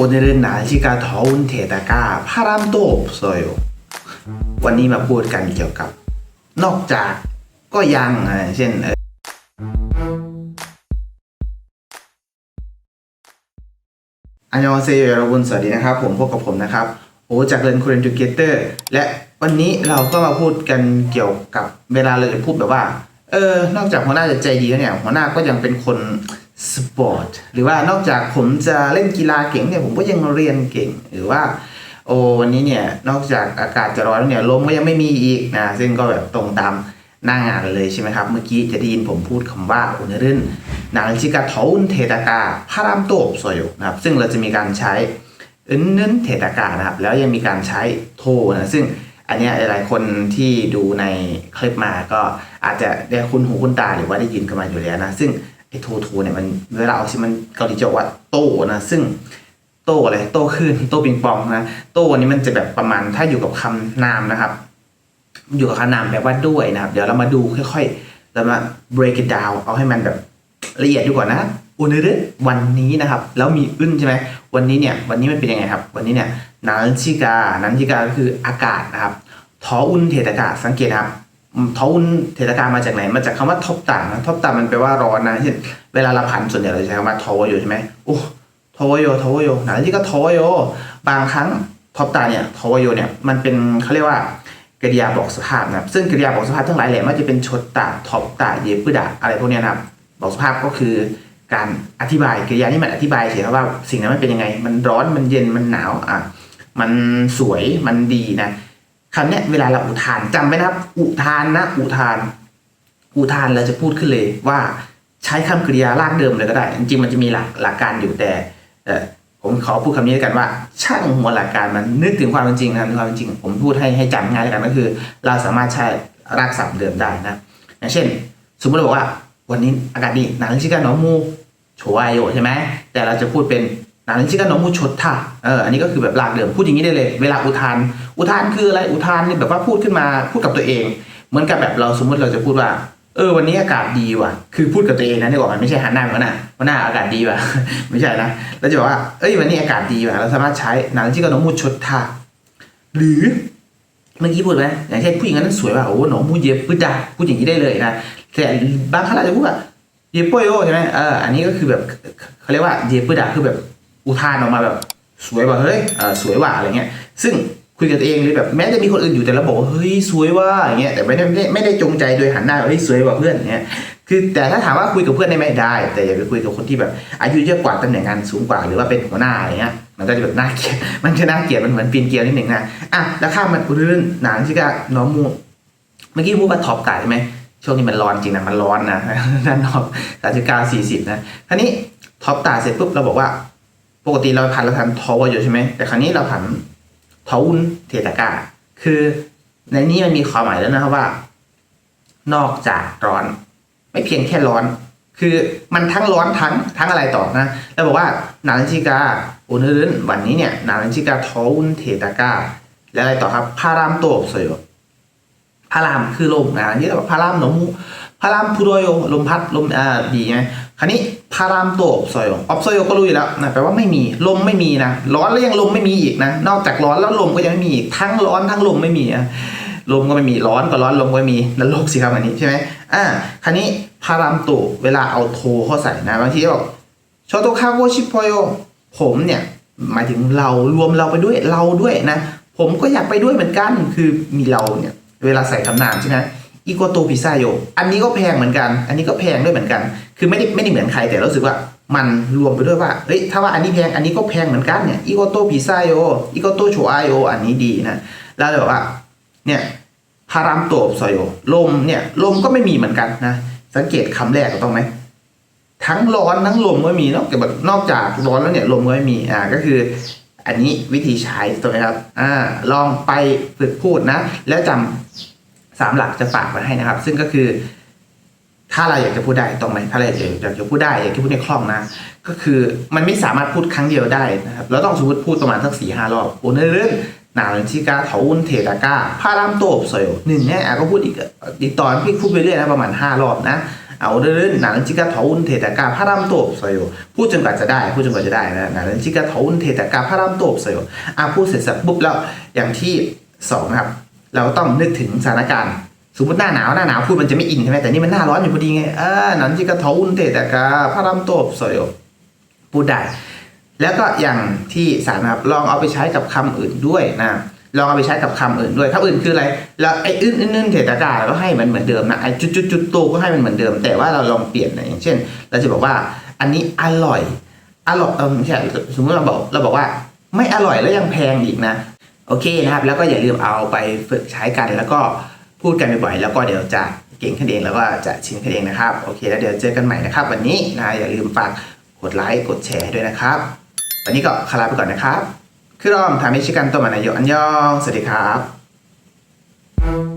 오늘은 날씨가 더운 데다가 바람도 없어요. วันนี้มาพูดกันเกี่ยวกับ นอกจากก็ยังอ่าเช่นเอ่ออันยองเซโยราบุนสวัสดีนะครับ ผมพบกับผมนะครับ โอ้จากเรียนคูเรนจูเกเตอร์และวันนี้เราก็มาพูดกันเกี่ยวกับเวลาเราจะพูดแบบว่า เออ นอกจากหัวหน้าจะใจดีแล้วเนี่ย หัวหน้าก็ยังเป็นคน สปอร์ตหรือว่านอกจากผมจะเล่นกีฬาเก่งเนี่ยผมก็ยังเรียนเก่ง หรือว่า โอ้วันนี้เนี่ยนอกจากอากาศจะร้อนแล้วเนี่ยลมก็ยังไม่มีอีกนะซึ่งก็แบบตรงตามหน้างานเลยใช่ไหมครับ เมื่อกี้จะได้ยินผมพูดคำว่าอุณหภูมิหนังชิกาทอุนเทตากาพารามโตบโซโยนะครับ ซึ่งเราจะมีการใช้อึนนึนเทตากานะครับ แล้วยังมีการใช้โทนะซึ่งอันนี้หลายๆคนที่ดูในคลิปมาก็อาจจะได้คุ้นหูคุ้นตาหรือว่าได้ยินกันมาอยู่แล้วนะ ซึ่ง ไอ้โทโทเนี่ยมันเวลาออกเสียงมันเกาหลีจะบอกว่าโตนะซึ่งโตอะไรโตขึ้นโตปิงปองนะโตอันนี้มันจะแบบประมาณถ้าอยู่กับคำนามนะครับ อยู่กับคำนามแปลว่าด้วยนะครับ เดี๋ยวเรามาดูค่อยๆเรามา break it down เอาให้มันแบบละเอียดดีกว่านะอุนเรวันนี้นะครับ แล้วมีอึ้นใช่ไหมวันนี้เนี่ย วันนี้มันเป็นยังไงครับ วันนี้เนี่ยนันชิกานันชิกาก็คืออากาศนะครับทออุนเทตากาสังเกตนะครับ อืมทออุนเทตากามาจากไหนมาจากคำว่าทบตานะทบตามันแปลว่าร้อนนะเช่นเวลาเราผันส่วนใหญ่เราจะใช้คำว่าทอยู่ใช่ไหมโอ้ทอโยทอโยหนังที่ก็ทอโยบางครั้งทบตาเนี่ยทอโยเนี่ยมันเป็นเขาเรียกว่ากริยาบอกสภาพนะซึ่งกริยาบอกสภาพทั้งหลายแหละม่ว่าจะเป็นชดตาท็อปตาเยปุดะอะไรพวกเนี้ยนะครับบอกสภาพก็คือการอธิบายกริยานี่มันอธิบายเฉยๆว่าสิ่งนั้นมันเป็นยังไง มันร้อนมันเย็นมันหนาวอะมันสวยมันดีนะ คำเนี้ยเวลาเราอุทานจำไว้นะอุทานนะ อุทาน อุทานเราจะพูดขึ้นเลยว่าใช้คำกริยารากเดิมเลยก็ได้ จริงๆมันจะมีหลักหลักการอยู่แต่ผมขอพูดคำนี้ด้วกันว่า ช่างหัวหลักการมันนึกถึงความเป็นจริงนะครับความเป็นจริง ผมพูดให้ให้จำง่ายกันก็คือ เราสามารถใช้รากศัพท์เดิมได้นะอย่างเช่น สมมติเราบอกว่า วันนี้อากาศดีหนังชิกาหนอมูโชวายโยใช่ไหมแต่เราจะพูดเป็น หนังชิกาหนอมูชดท่าเอออันนี้ก็คือแบบรากเดิมพูดอย่างนี้ได้เลย เวลาอุทาน อุทานคืออะไรอุทานเนี่ยแบบว่าพูดขึ้นมาพูดกับตัวเอง เหมือนกับแบบเราสมมติเราจะพูดว่า เออ วันนี้อากาศดีว่ะ คือพูดกับตัวเองนะนี่บอกมันไม่ใช่หันหน้ามาหน้าว่าหน้าอากาศดีว่ะ ไม่ใช่นะเราจะบอกว่าเอ้ยวันนี้อากาศดีว่ะเราสามารถใช้หนังชิกาหนอมูชดท่าหรือเมื่อกี้พูดไหมอย่างเช่นผู้หญิงนั้นสวยว่ะโอ้หนอมูเย็บปึ๊ดจ้ะพูดอย่างนี้ได้เลยนะแต่บางครั้งเราจะพูดว่าเย็บโปโยใช่ไหมเอออันนี้ก็คือแบบเขาเรียกว่าเย็บปึ๊ดจ้ะคือแบบ อุทานออกมาแบบสวยว่ะเฮ้ยสวยว่ะอะไรเงี้ย ซึ่งคุยกับตัวเองหรือแบบแม้จะมีคนอื่นอยู่แต่เราบอกว่าเฮ้ยสวยว่ะอย่างเงี้ยแต่ไม่ได้ไม่ได้จงใจโดยหันหน้าเฮ้ยสวยว่ะเพื่อนเงี้ยคือแต่ถ้าถามว่าคุยกับเพื่อนได้ไหมได้ แต่อย่าไปคุยกับคนที่แบบ อายุเยอะกว่าตำแหน่งงานสูงกว่าหรือว่าเป็นหัวหน้าอะไรเงี้ยมันก็จะแบบน่าเกลียดมันจะน่าเกลียดมันเหมือนปีนเกลียวนิดหนึ่งนะอะแล้วข้ามมันรื่นหนังที่ก็น้องมูเมื่อกี้พูดว่าท็อปตายใช่ไหมช่วงนี้มันร้อนจริงนะมันร้อนนะด้านนอกสามสิบเก้าสี่สิบนะครานี้ท็อปตาเสร็จปุ๊บเราบอกว่า ปกติเราพันเราพันทอวอยู่ใช่ไหมแต่คราวนี้เราผันทอวุนเทตากาคือในนี้มันมีความหมายแล้วนะครับว่า นอกจากร้อน ไม่เพียงแค่ร้อน คือมันทั้งร้อนทั้งทั้งอะไรต่อนะแล้วบอกว่านารันชิกาอเนรุนวันนี้เนี่ยนารันชิกาทอวุนเทตากาและอะไรต่อครับพารามโตบโซโยพารามคือลมนะนี่เราพารามหนมู พารามพุโรโยลมพัดลมอ่าดีไงคราวนี้พารามโตบโซโยออบโซโยก็รู้อยู่แล้วนะแปลว่าไม่มีลมไม่มีนะร้อนแล้วยังลมไม่มีอีกนะ นอกจากร้อนแล้วลมก็ยังไม่มีอีกทั้งร้อนทั้งลมไม่มีอะลมก็ไม่มีร้อนก็ร้อนลมก็ไม่มีนรกสิครับอันนี้ใช่ไหมอ่าคราวนี้พารามโตุเวลาเอาโทเข้าใส่นะบางทีบอกโชโตคาโกชิพโยผมเนี่ยหมายถึงเรารวมเราไปด้วยเราด้วยนะ ผมก็อยากไปด้วยเหมือนกันคือมีเราเนี่ย เวลาใส่คำนามใช่ไหม อีโกโตพิซซาโยอันนี้ก็แพงเหมือนกัน อันนี้ก็แพงด้วยเหมือนกัน คือไม่ได้ไม่ได้เหมือนใครแต่รู้สึกว่ามันรวมไปด้วยว่า เฮ้ย ถ้าว่าอันนี้แพง อันนี้ก็แพงเหมือนกันเนี่ย อีโกโตพิซซาโยอีโกโตโชอาโยอันนี้ดีนะ แล้วเลยบว่า เนี่ยพารามโตบสอยโยลมเนี่ย ลมก็ไม่มีเหมือนกันนะ สังเกตคำแรกต้องไหม ทั้งร้อนทั้งลมก็มีนอกจากแบบนอกจากร้อนแล้วเนี่ย ลมก็ไม่มี อ่า ก็คืออันนี้วิธีใช้ถูกไหมครับ อ่า ลองไปฝึกพูดนะ แล้วจำ สามหลักจะฝากมาให้นะครับ ซึ่งก็คือ ถ้าเราอยากจะพูดได้ตรงไหมถ้าเราอยากจะพูดได้อยากจะพูดในคล่องนะ ก็คือมันไม่สามารถพูดครั้งเดียวได้นะครับเราต้องสมมติพูดประมาณสักสี่ห้ารอบโอเนเรื่องหนาวนชิกาเถาวุนเทตาก้าพารามโตบโซยหนึ่งเนี่ยอาก็พูดอีกอีกตอนพี่พูดไปเรื่อยนะประมาณห้ารอบนะเอาเรื่องหนาวนชิกาทอุนเทตากาพารามโตบโซยพูดจนกว่าจะได้ พูดจนกว่าจะได้นะหนาวนชิกาทอุนเทตากาพารามโตบโซยอะพูดเสร็จสับปุ๊บแล้วอย่างที่สองครับ เราต้องนึกถึงสถานการณ์สมมติหน้าหนาวหน้าหนาวพูดมันจะไม่อินใช่ไหมแต่นี่มันหน้าร้อนอยู่พอดีไงเอ่านั้นที่กระทอุนเตแต่กาพระรามโตบสอยพูดได้ แล้วก็อย่างที่สามนะครับลองเอาไปใช้กับคำอื่นด้วยนะลองเอาไปใช้กับคำอื่นด้วยคำอื่นคืออะไรแล้วไอ้อื่นอื่นอื่นเทตากาก็ให้มันเหมือนเดิมนะไอ้จุดจุดจุดโตก็ให้มันเหมือนเดิม แต่ว่าเราลองเปลี่ยนนะอย่างเช่น เราจะบอกว่าอันนี้อร่อยอร่อยเออไม่ใช่สมมติเราบอกเราบอกว่าไม่อร่อยแล้วยังแพงอีกนะ โอเคนะครับ แล้วก็อย่าลืมเอาไปฝึกใช้กันแล้วก็พูดกันบ่อยๆแล้วก็เดี๋ยวจะเก่งขึ้นเองแล้วก็จะชินขึ้นเองนะครับโอเค แล้วเดี๋ยวเจอกันใหม่นะครับ วันนี้นะอย่าลืมฝากกดไลค์กดแชร์ด้วยนะครับ วันนี้ก็ขอลาไปก่อนนะครับคือรอมทามิชิกันตัวมันายโยอันยองสวัสดีครับ